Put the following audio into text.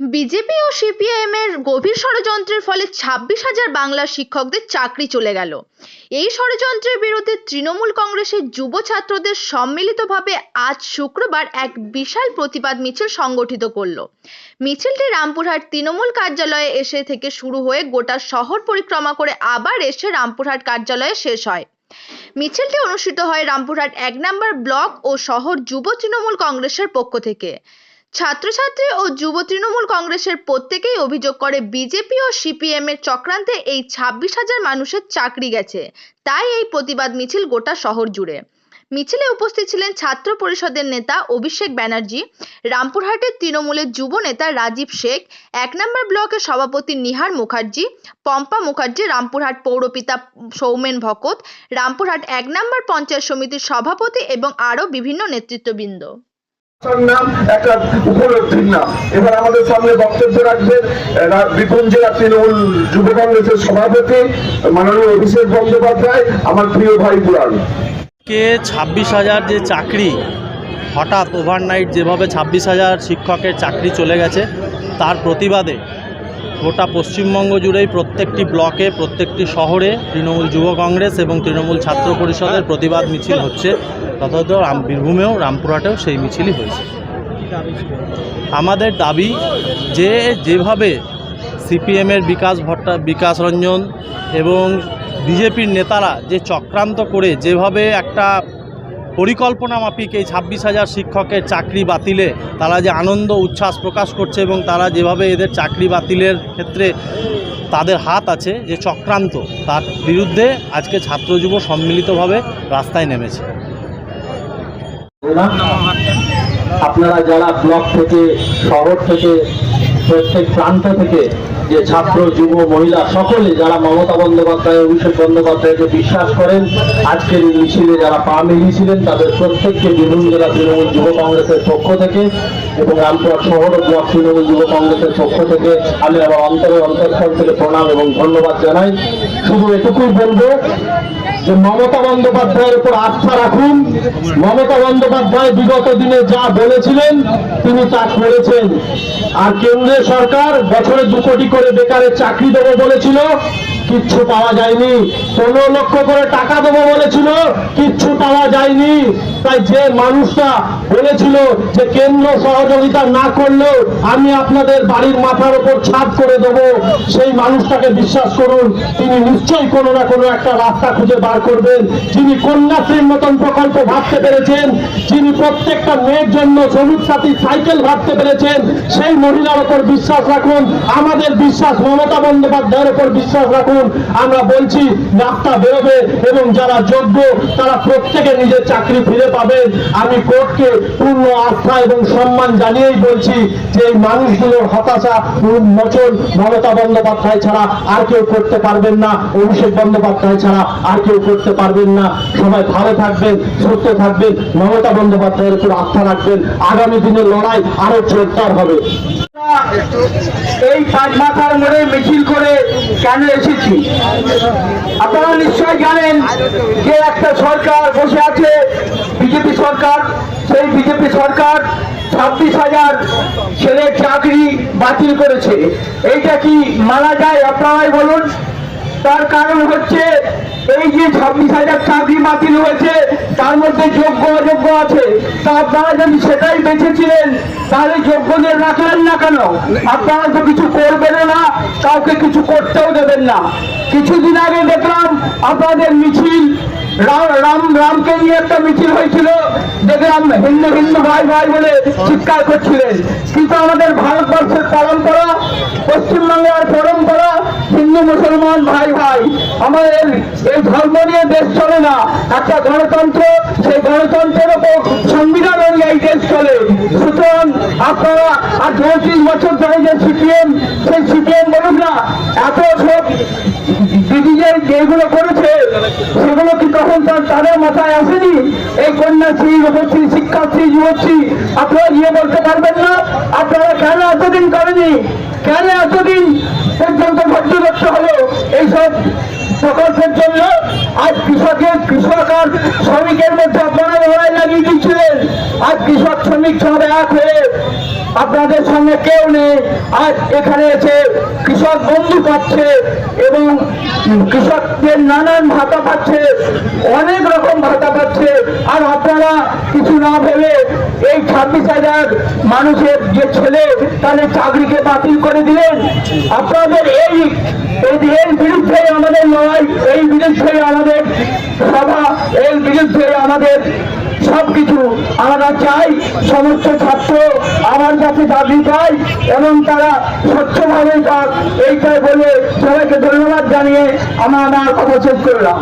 BJP ও CPIM এর গভীর ষড়যন্ত্রের ফলে ছাব্বিশ হাজার বাংলার শিক্ষকদের চাকরি চলে গেল। এই ষড়যন্ত্রের বিরুদ্ধে তৃণমূল কংগ্রেসের যুব ছাত্রদের সম্মিলিতভাবে আজ শুক্রবার এক বিশাল প্রতিবাদ মিছিল সংগঠিত করল। মিছিলটি রামপুরহাট তৃণমূল কার্যালয়ে এসে থেকে শুরু হয়ে গোটা শহর পরিক্রমা করে আবার এসে রামপুরহাট কার্যালয়ে শেষ হয়। মিছিলটি অনুষ্ঠিত হয় রামপুরহাট এক নম্বর ব্লক ও শহর যুব তৃণমূল কংগ্রেসের পক্ষ থেকে। ছাত্রছাত্রী ও যুব তৃণমূল কংগ্রেসের প্রত্যেকেই অভিযোগ করে বিজেপি ও সিপিএম এর চক্রান্তে এই ছাব্বিশ হাজার মানুষের চাকরি গেছে। তাই এই প্রতিবাদ মিছিল গোটা শহর জুড়ে। মিছিলে উপস্থিত ছিলেন ছাত্র পরিষদের নেতা অভিষেক ব্যানার্জি, রামপুরহাটের তৃণমূলের যুব নেতা রাজীব শেখ, এক নম্বর ব্লকের সভাপতি নিহার মুখার্জি, পম্পা মুখার্জি, রামপুরহাট পৌরপিতা সৌমেন ভকত, রামপুরহাট এক নম্বর পঞ্চায়েত সমিতির সভাপতি এবং আরও বিভিন্ন নেতৃত্ববৃন্দ। একটা এবার আমাদের সামনে বক্তব্য তৃণমূল সভাপতি অভিষেক বন্দ্যোপাধ্যায়, আমার প্রিয় কে ছাব্বিশ হাজার যে চাকরি, হঠাৎ ওভারনাইট যেভাবে ছাব্বিশ হাজার শিক্ষকের চাকরি চলে গেছে, তার প্রতিবাদে গোটা পশ্চিমবঙ্গ জুড়েই প্রত্যেকটি ব্লকে, প্রত্যেকটি শহরে তৃণমূল যুব কংগ্রেস এবং তৃণমূল ছাত্র পরিষদের প্রতিবাদ মিছিল হচ্ছে। তথাযথ রাম, বীরভূমেও, রামপুরহাটেও সেই মিছিলই হয়েছে। আমাদের দাবি যে যেভাবে সিপিএমের বিকাশ ভট্টা, বিকাশ রঞ্জন এবং বিজেপির নেতারা যে চক্রান্ত করে যেভাবে একটা পরিকল্পনা মাফিক এই ছাব্বিশ হাজার শিক্ষকের চাকরি বাতিলে তারা যে আনন্দ, উচ্ছ্বাস প্রকাশ করছে এবং তারা যেভাবে এদের চাকরি বাতিলের ক্ষেত্রে তাদের হাত আছে, যে চক্রান্ত তার বিরুদ্ধে আজকে ছাত্র যুব সম্মিলিতভাবে রাস্তায় নেমেছে। আপনারা যারা ব্লক থেকে, শহর থেকে, প্রত্যেক প্রান্ত থেকে যে ছাত্র, যুব, মহিলা সকলে যারা মমতা বন্দ্যোপাধ্যায় অভিষেক বন্দ্যোপাধ্যায়কে বিশ্বাস করেন, আজকের মিছিলে যারা পা মিলিয়েছিলেন, তাদের প্রত্যেককে বীরভূম জেলা তৃণমূল যুব কংগ্রেসের পক্ষ থেকে এবং রামপুরহাট শহর ও ব্লক তৃণমূল যুব কংগ্রেসের পক্ষ থেকে আমি আবার অন্তরে অন্তঃস্থল থেকে প্রণাম এবং ধন্যবাদ জানাই। শুধু এটুকুই বলব যে মমতা বন্দ্যোপাধ্যায়ের উপর আস্থা রাখুন। মমতা বন্দ্যোপাধ্যায় বিগত দিনে যা বলেছিলেন, তিনি তা করেছেন। আর কেন্দ্রীয় সরকার বছরে দু কোটি করে বেকারের চাকরি দেবো বলেছিল। কিচ্ছু পাওয়া যায়নি। পনেরো লক্ষ করে টাকা দেবো বলেছিল, কিচ্ছু পাওয়া যায়নি। তাই যে মানুষটা বলেছিল যে কেন্দ্র সহযোগিতা না করলেও আমি আপনাদের বাড়ির মাথার উপর ছাদ করে দেবো, সেই মানুষটাকে বিশ্বাস করুন, তিনি নিশ্চয়ই কোনো না কোনো একটা রাস্তা খুঁজে বার করবেন। যিনি কন্যাশ্রীর মতন প্রকল্প ভাবতে পেরেছেন, যিনি প্রত্যেকটা মেয়ের জন্য সবুজ সাথী সাইকেল ভাবতে পেরেছেন, সেই মহিলার ওপর বিশ্বাস রাখুন। আমাদের বিশ্বাস মমতা বন্দ্যোপাধ্যায়ের উপর বিশ্বাস রাখুন। আমরা বলছি, রাস্তা বেরোবে এবং যারা যোগ্য, তারা প্রত্যেকে নিজের চাকরি ফিরে পাবেন আমি কোর্টকে পূর্ণ আস্থা এবং সম্মান জানিয়েই বলছি যে এই মানুষগুলোর হতাশা মোচন মমতা বন্দ্যোপাধ্যায় ছাড়া আর কেউ করতে পারবেন না, অভিষেক বন্দ্যোপাধ্যায় ছাড়া আর কেউ করতে পারবেন না। সবাই ভালো থাকবেন, সুস্থ থাকবেন, মমতা বন্দ্যোপাধ্যায়ের উপর আস্থা রাখবেন। আগামী দিনের লড়াই আরও জোরদার হবে। এই পাঁচ মাথার মোড়ে মিছিল করে কেন এসেছি? আপনারা নিশ্চয় জানেন যে একটা সরকার বসে আছে, বিজেপি সরকার। সেই বিজেপি সরকার ছাব্বিশ হাজার ছেলের চাকরি বাতিল করেছে। এইটা কি মানা যায়? আপনারাই বলুন। তার কারণ হচ্ছে এই যে ছাব্বিশ হাজার চাকরি বাতিল হয়েছে, তার মধ্যে যোগ্য, অযোগ্য আছে। তা আপনারা যদি সেটাই বেঁচেছিলেন তাহলে যোগ্যদের রাখলেন না কেন? আপনারা তো কিছু করবেন না, কাউকে কিছু করতেও দেবেন না। কিছুদিন আগে দেখলাম আপনাদের মিছিল রাম রাম, রামকে নিয়ে একটা মিছিল হয়েছিল দেখলাম হিন্দু হিন্দু, ভাই ভাই বলে চিৎকার করছিলেন। কিন্তু আমাদের ভারতবর্ষের পরম্পরা, পশ্চিমবাংলার পরম্পরা, হিন্দু, মুসলমান, ভাই ভাই, আমাদের এই ধর্ম নিয়ে দেশ চলে না। একটা গণতন্ত্র, সেই গণতন্ত্রের ওপর সংবিধান অনুযায়ী দেশ চলে। সুতরাং আপনারা আর চৌত্রিশ বছর ধরে যে সিপিএম, সেই সিপিএম বলুন না, এত সব দিদিদের যেগুলো করেছে মাথায় আসেনি। এই কন্যাশ্রী, রূপশ্রী, শিক্ষাশ্রী, যুবশ্রী, আপনারা গিয়ে বলতে পারবেন না। আপনারা কেন এতদিন করেনি? কেন এতদিন পর্যন্ত ভর্তি করতে হলো? এইসব প্রকল্পের জন্য আজ কৃষকের, কৃষক আর শ্রমিকের মধ্যে আপনারা লড়াই আজ কৃষক শ্রমিক সব এক হয়ে আপনাদের সঙ্গে কেউ নেই। আজ এখানে এসে কৃষক বন্ধু পাচ্ছে এবং কৃষকদের নানান ভাতা পাচ্ছে, অনেক রকম ভাতা পাচ্ছে। আর আপনারা কিছু না ভেবে এই ছাব্বিশ হাজার মানুষের যে ছেলে, তাদের চাকরিকে বাতিল করে দিলেন। আপনাদের এই, এই- এর বিরুদ্ধে আমাদের লড়াই, এই বিরুদ্ধে আমাদের সভা, এর বিরুদ্ধে আমাদের সবকিছু আমরা চাই, সমস্ত ছাত্র আমার কাছে দাবি চাই এবং তারা স্বচ্ছভাবে থাক এইটাই বলে সবাইকে ধন্যবাদ জানিয়ে আমার আমার কথা শেষ করলাম।